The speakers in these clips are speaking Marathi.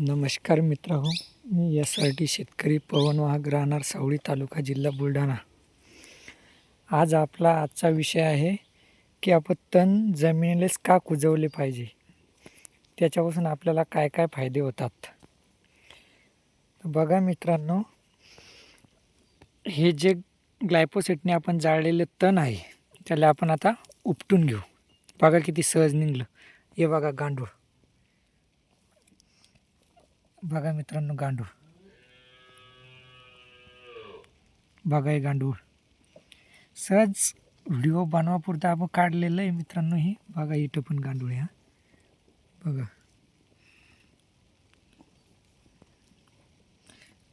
नमस्कार मित्रांनो मी एस आर टी शेतकरी पवन वाहक राहणार सावळी तालुका जिल्हा बुलढाणा. आज आपला आजचा विषय आहे की आपण तण जमिनीलाच का कुजवले पाहिजे? त्याच्यापासून आपल्याला काय काय फायदे होतात? बघा मित्रांनो हे जे ग्लायपोसेटने आपण जाळलेलं तण आहे त्याला आपण आता उपटून घेऊ. बघा किती सहज निघलं. हे बघा गांडूळ. बघा मित्रांनो गांडूळ. बघा हे गांडूळ. सहज व्हिडिओ बनवापुरता आपण काढलेलं आहे मित्रांनो हे. बघा इथं पण गांडूळ हा. बघा.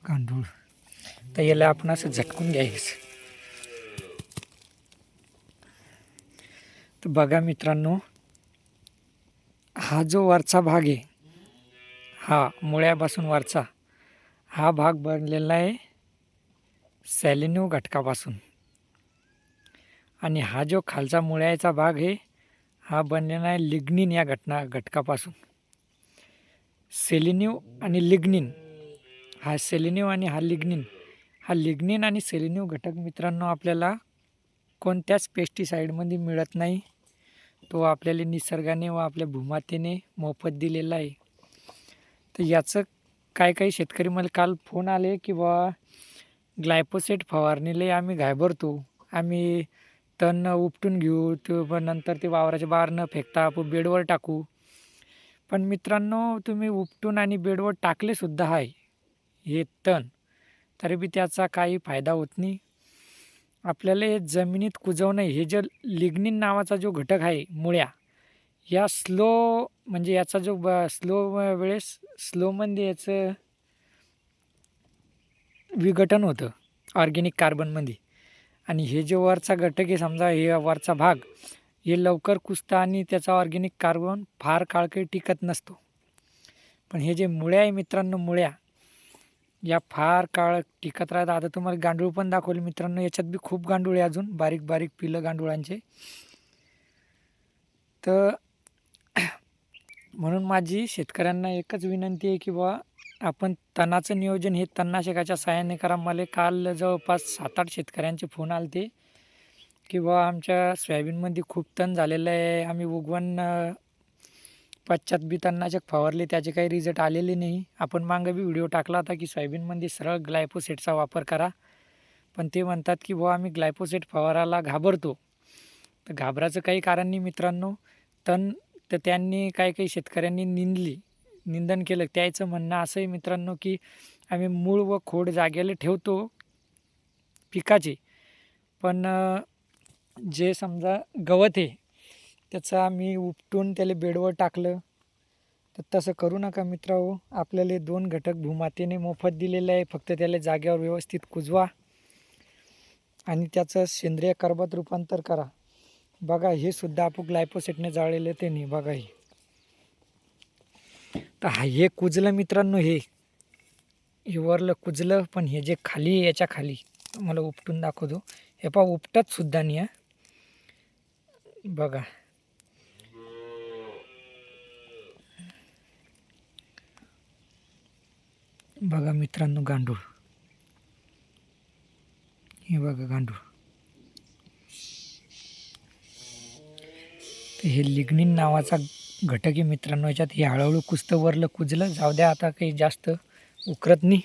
गांडूळ. तर याला आपण असं झटकून घ्यायचं. तर बघा मित्रांनो हा जो वरचा भाग आहे हा मुळ्यापासून वरचा. हा भाग बनलेला आहे सॅलिन्यू घटकापासून. आणि हा जो खालचा मुळ्याचा भाग आहे हा बनलेला आहे लिग्निन या घटना घटकापासून. सेलिन्यू आणि लिग्निन. हा सेलिन्यू आणि हा लिग्निन. हा लिग्निन आणि सेलिन्यू घटक मित्रांनो आपल्याला कोणत्याच पेस्टिसाईडमध्ये मिळत नाही. तो आपल्याला निसर्गाने व आपल्या भूमातेने मोफत दिलेला आहे. तर याचं काय काही शेतकरी मला काल फोन आले की बा ग्लायपोसेट फवारणीले आम्ही घाबरतो आम्ही तण उपटून घेऊ ते पण नंतर ते वावराच्या बाहेर न फेकता आपण बेडवर टाकू. पण मित्रांनो तुम्ही उपटून आणि बेडवर टाकलेसुद्धा आहे हे तण तरी बी त्याचा काही फायदा होत नाही. आपल्याला हे जमिनीत कुजवणं हे जे लिग्निन नावाचा जो घटक आहे मुळ्या या स्लो म्हणजे याचा जो ब स्लो वेळेस स्लोमध्ये याचं विघटन होतं ऑर्गेनिक कार्बनमध्ये आणि हे जे वरचा घटक आहे समजा हे वरचा भाग हे लवकर कुसतं आणि त्याचा ऑर्गेनिक कार्बन फार काळ काही टिकत नसतो. पण हे जे मुळ्या आहे मित्रांनो मुळ्या या फार काळ टिकत राहतात आता तुम्हाला गांडूळ पण दाखवले मित्रांनो याच्यात बी खूप गांडूळ आहे अजून बारीक बारीक पिलं गांडुळांचे. तर म्हणून माझी शेतकऱ्यांना एकच विनंती आहे की बुवा आपण तणाचं नियोजन हे तणनाशकाच्या सहाय्याने करा. मला काल जवळपास सात आठ शेतकऱ्यांचे फोन आले ते की बुवा आमच्या सोयाबीनमध्ये खूप तण झालेलं आहे. आम्ही उगवण पश्चात बी तणनाशक फवारले त्याचे काही रिझल्ट आलेले नाही. आपण मागं बी व्हिडिओ टाकला होता की सोयाबीनमध्ये सरळ ग्लायपोसेटचा वापर करा. पण ते म्हणतात की बुवा आम्ही ग्लायपोसेट फवाराला घाबरतो. तर घाबराचं काही कारण नाही मित्रांनो. तण तर त्यांनी काही काही शेतकऱ्यांनी निंदली. निंदन केलं. त्याचं म्हणणं असं आहे मित्रांनो की आम्ही मूळ व खोड जागेला ठेवतो पिकाचे. पण जे समजा गवत आहे त्याचं आम्ही उपटून त्याला बेडवर टाकलं. तर तसं करू नका मित्रांनो. आपल्याला दोन घटक भूमातेने मोफत दिलेलं आहे. फक्त त्याला जागेवर व्यवस्थित कुजवा आणि त्याचं सेंद्रिय कर्बात रूपांतर करा. बघा हे सुद्धा आपण ग्लायपोसेटने जाळलेलं ते नाही बघा हे. तर हा हे कुजलं मित्रांनो हे. हे वरलं कुजलं पण हे जे खाली याच्या खाली. मला उपटून दाखवतो. हे पा उपटत सुद्धा नाही आहे बघा. बघा मित्रांनो गांडूळ. हे बघा गांडूळ. हे लिग्निन नावाचा घटक आहे मित्रांनो. याच्यात हे हळूहळू कुजतं वरलं कुजलं. जाऊ द्या आता काही जास्त उकरत नाही.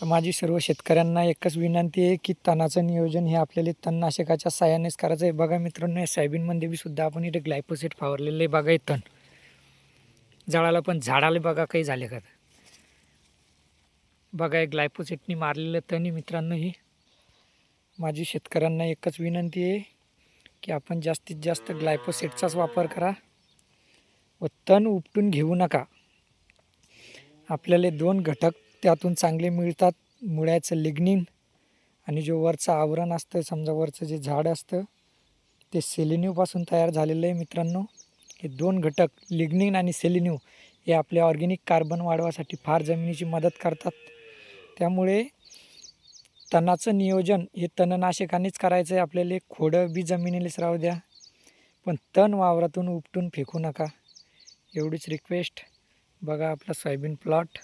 तर माझी सर्व शेतकऱ्यांना एकच विनंती आहे की तणाचं नियोजन हे आपल्याला तणनाशकाच्या साह्यानेच करायचं आहे. बघा मित्रांनो या सोयाबीनमध्ये बी सुद्धा आपण इथे ग्लायपोसेट फावरलेलं आहे. बघा हे तण. झाडाला पण झाडाला बघा काही झाले का. बघा हे ग्लायपोसेटनी मारलेलं तण आहे मित्रांनो ही. माझी शेतकऱ्यांना एकच विनंती आहे की आपण जास्तीत जास्त ग्लायपोसेटचाच वापर करा व तण उपटून घेऊ नका. आपल्याला दोन घटक त्यातून चांगले मिळतात मुळ्याचं लिग्निन आणि जो वरचं आवरण असतं समजा वरचं जे झाड असतं ते सेलिन्यूपासून तयार झालेलं आहे मित्रांनो. हे दोन घटक लिग्निन आणि सेलिन्यू हे आपल्या ऑर्गेनिक कार्बन वाढवासाठी फार जमिनीची मदत करतात. त्यामुळे तणाचं नियोजन हे तणनाशकानेच करायचं आहे. आपल्याला खोडं बी जमिनीलाच राहू द्या. पण तण वावरातून उपटून फेकू नका. एवढीच रिक्वेस्ट बघा आपला सोयाबीन प्लॉट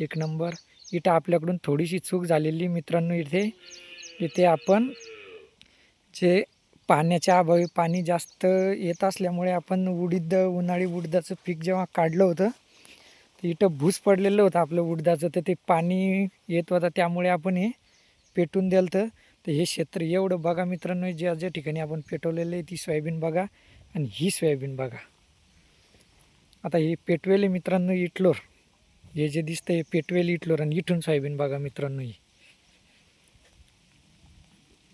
एक नंबर इथं आपल्याकडून थोडीशी चूक झालेली मित्रांनो इथे. इथे आपण जे पाण्याच्या अभावी पाणी जास्त येत असल्यामुळे आपण उडीद उन्हाळी उडदाचं पीक जेव्हा काढलं होतं तर इथं भूस पडलेलं होतं आपलं उडदाचं. तर ते पाणी येत होतं. त्यामुळे आपण हे पेटून द्याल तर. तर हे क्षेत्र एवढं बघा मित्रांनो ज्या ज्या ठिकाणी आपण पेटवलेलं आहे ती सोयाबीन बघा आणि ही सोयाबीन बघा. आता हे पेटवेल मित्रांनो इटलोर. हे जे दिसतं हे पेटवेल इटलोर आणि इथून सोयाबीन बघा मित्रांनो ही.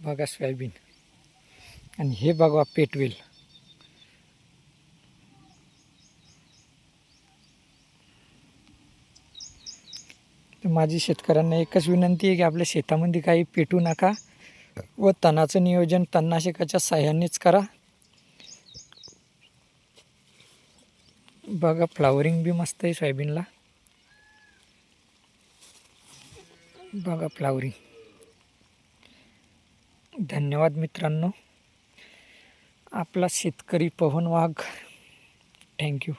बघा सोयाबीन. आणि हे बघा पेटवेल. माझी शेतकऱ्यांना एकच विनंती आहे की आपल्या शेतामध्ये काही पेटू नका व तणाचं नियोजन तणनाशकाच्या साह्यानेच करा. बघा फ्लावरिंग बी मस्त आहे सोयाबीनला. बघा फ्लावरिंग. धन्यवाद मित्रांनो. आपला शेतकरी पवन वाघ. थँक्यू